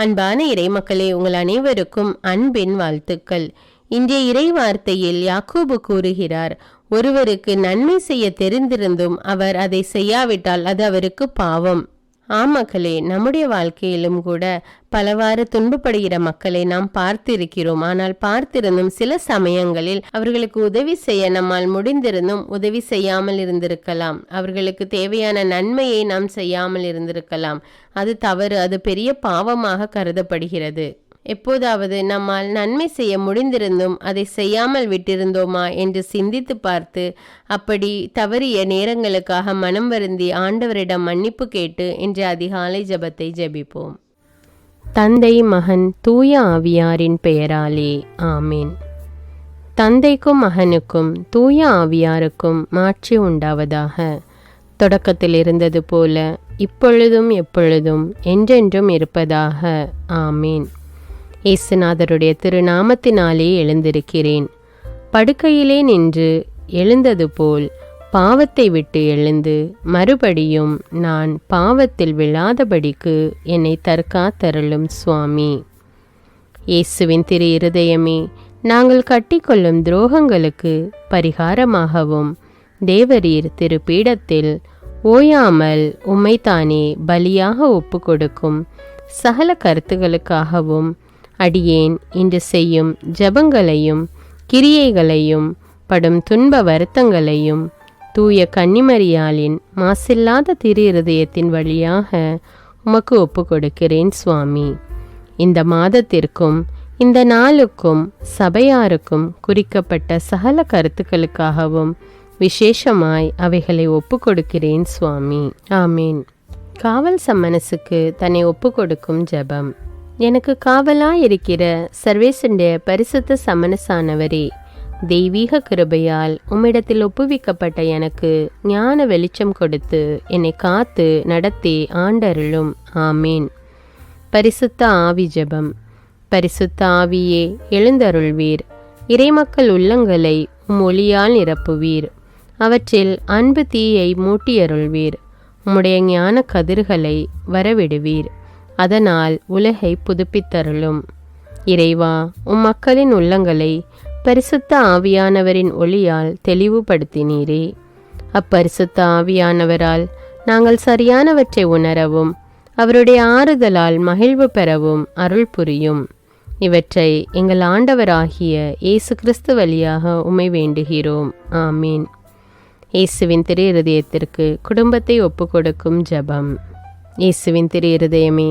அன்பான இறைமக்களே உங்கள் அனைவருக்கும் அன்பின் வாழ்த்துக்கள். இன்றைய இறை வார்த்தையில் யாக்கூபு கூறுகிறார் ஒருவருக்கு நன்மை செய்ய தெரிந்திருந்தும் அவர் அதை செய்யாவிட்டால் அது அவருக்கு பாவம். ஆம் நம்முடைய வாழ்க்கையிலும் கூட பலவாறு துன்பப்படுகிற மக்களை நாம் பார்த்திருக்கிறோம். ஆனால் பார்த்திருந்தும் சில சமயங்களில் அவர்களுக்கு உதவி செய்ய நம்மால் முடிந்திருந்தும் உதவி செய்யாமல் இருந்திருக்கலாம். அவர்களுக்கு தேவையான நன்மையை நாம் செய்யாமல் இருந்திருக்கலாம். அது தவறு அது பெரிய பாவமாக கருதப்படுகிறது. எப்போதாவது நம்மால் நன்மை செய்ய முடிந்திருந்தும் அதை செய்யாமல் விட்டிருந்தோமா என்று சிந்தித்து பார்த்து அப்படி தவறிய நேரங்களுக்காக மனம் வருந்தி ஆண்டவரிடம் மன்னிப்பு கேட்டு இன்று அதிகாலை ஜெபத்தை ஜெபிப்போம். தந்தை மகன் தூய ஆவியாரின் பெயராலே ஆமீன். தந்தைக்கும் மகனுக்கும் தூய ஆவியாருக்கும் மாற்றி உண்டாவதாக. தொடக்கத்தில் இருந்தது போல இப்பொழுதும் எப்பொழுதும் என்றென்றும் இருப்பதாக ஆமீன். இயேசுநாதருடைய திருநாமத்தினாலே எழுந்திருக்கிறேன். படுக்கையிலே நின்று எழுந்தது போல் பாவத்தை விட்டு எழுந்து மறுபடியும் நான் பாவத்தில் விழாதபடிக்கு என்னை தற்காத்தருளும் சுவாமி. இயேசுவின் திரு இருதயமே நாங்கள் கட்டிக்கொள்ளும் துரோகங்களுக்கு பரிகாரமாகவும் தேவரீர் திரு பீடத்தில் ஓயாமல் உம்மைத்தானே பலியாக ஒப்பு கொடுக்கும் சகல கருத்துகளுக்காகவும் அடியேன் இன்று செய்யும் ஜபங்களையும் கிரியைகளையும் படும் துன்ப வருத்தங்களையும் தூய கன்னிமரியாளின் மாசில்லாத திரு இருதயத்தின் வழியாக உமக்கு ஒப்பு கொடுக்கிறேன் சுவாமி. இந்த மாதத்திற்கும் இந்த நாளுக்கும் சபையாருக்கும் குறிக்கப்பட்ட சகல கருத்துக்களுக்காகவும் விசேஷமாய் அவைகளை ஒப்பு கொடுக்கிறேன் சுவாமி. ஆமீன். காவல் சம்மனசுக்கு தன்னை ஒப்பு கொடுக்கும் ஜெபம். எனக்கு காவலா இருக்கிற சர்வேசனுடைய பரிசுத்த சமனசானவரே தெய்வீக கிருபையால் உம்மிடத்தில் ஒப்புவிக்கப்பட்ட எனக்கு ஞான வெளிச்சம் கொடுத்து என்னை காத்து நடத்தி ஆண்டருளும். ஆமீன். பரிசுத்த ஆவி ஜபம். பரிசுத்த ஆவியே எழுந்தருள்வீர். இறைமக்கள் உள்ளங்களை உம் ஒளியால் நிரப்புவீர். அவற்றில் அன்பு தீயை மூட்டியருள்வீர். உம்முடைய ஞான கதிர்களை வரவிடுவீர். அதனால் உலகை புதுப்பித்தருளும். இறைவா உம் மக்களின் உள்ளங்களை பரிசுத்த ஆவியானவரின் ஒளியால் தெளிவுபடுத்தினீரே. அப்பரிசுத்த ஆவியானவரால் நாங்கள் சரியானவற்றை உணரவும் அவருடைய ஆறுதலால் மகிழ்வு பெறவும் அருள் புரியும். இவற்றை எங்கள் ஆண்டவராகிய இயேசு கிறிஸ்து வழியாக உமை வேண்டுகிறோம். ஆமீன். இயேசுவின் திரு இருதயத்திற்கு குடும்பத்தை ஒப்புக்கொடுக்கும் ஜெபம். இயேசுவின் திரு இருதயமே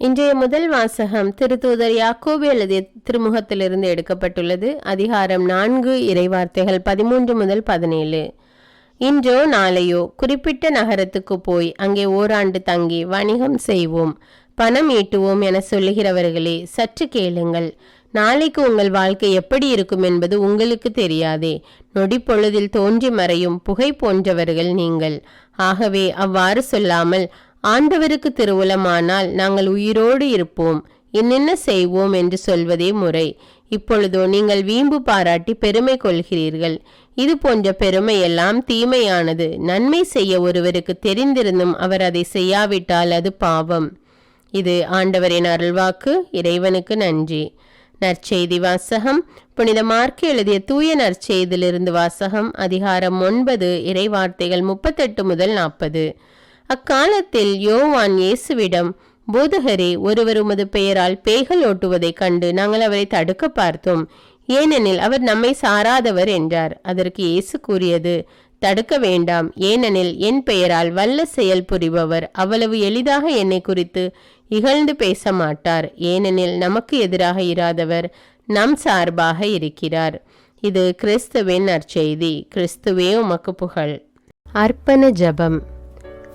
இன்றைய முதல் வாசகம் திருத்தூதர் யாக்கோபு எழுதிய திருமுகத்திலிருந்து எடுக்கப்பட்டுள்ளது. அதிகாரம் நான்கு இறைவார்த்தைகள் பதிமூன்று முதல் பதினேழு. இன்றோ நாளையோ குறிப்பிட்ட நகரத்துக்கு போய் அங்கே ஓராண்டு தங்கி வணிகம் செய்வோம். பணம் ஈட்டுவோம் என சொல்லுகிறவர்களே சற்று கேளுங்கள். நாளைக்கு உங்கள் வாழ்க்கை எப்படி இருக்கும் என்பது உங்களுக்கு தெரியாதே. நொடி பொழுதில் தோன்றி மறையும் புகை போன்றவர்கள் நீங்கள். ஆகவே அவ்வாறு சொல்லாமல் ஆண்டவருக்கு திருவுளமானால் நாங்கள் உயிரோடு இருப்போம். என்னென்ன செய்வோம் என்று சொல்வதே முறை. இப்பொழுதோ நீங்கள் வீம்பு பாராட்டி பெருமை கொள்கிறீர்கள். இது போன்ற பெருமை எல்லாம் தீமையானது. நன்மை செய்ய ஒருவருக்கு தெரிந்திருந்தும் அவர் அதை செய்யாவிட்டால் அது பாவம். இது ஆண்டவரின் அருள்வாக்கு. இறைவனுக்கு நன்றி. நற்செய்தி வாசகம். புனித மார்க்கு எழுதிய தூய நற்செய்தியிலிருந்து வாசகம் அதிகாரம் ஒன்பது இறைவார்த்தைகள் முப்பத்தெட்டு முதல் நாற்பது. அக்காலத்தில் யோவான் இயேசுவிடம் போதகரே ஒருவர் உமது பெயரால் பேய்கள் ஓட்டுவதைக் கண்டு நாங்கள் அவரை தடுக்க பார்த்தோம். ஏனெனில் அவர் நம்மை சாராதவர் என்றார். அதற்கு இயேசு கூறியது தடுக்க வேண்டாம். ஏனெனில் என் பெயரால் வல்ல செயல் புரிபவர் அவ்வளவு எளிதாக என்னை குறித்து இகழ்ந்து பேச மாட்டார் ஏனெனில் நமக்கு எதிராக இராதவர் நம் சார்பாக இருக்கிறார். இது கிறிஸ்துவின் நற்செய்தி. கிறிஸ்துவே உமக்கு புகழ். அர்ப்பண ஜபம்.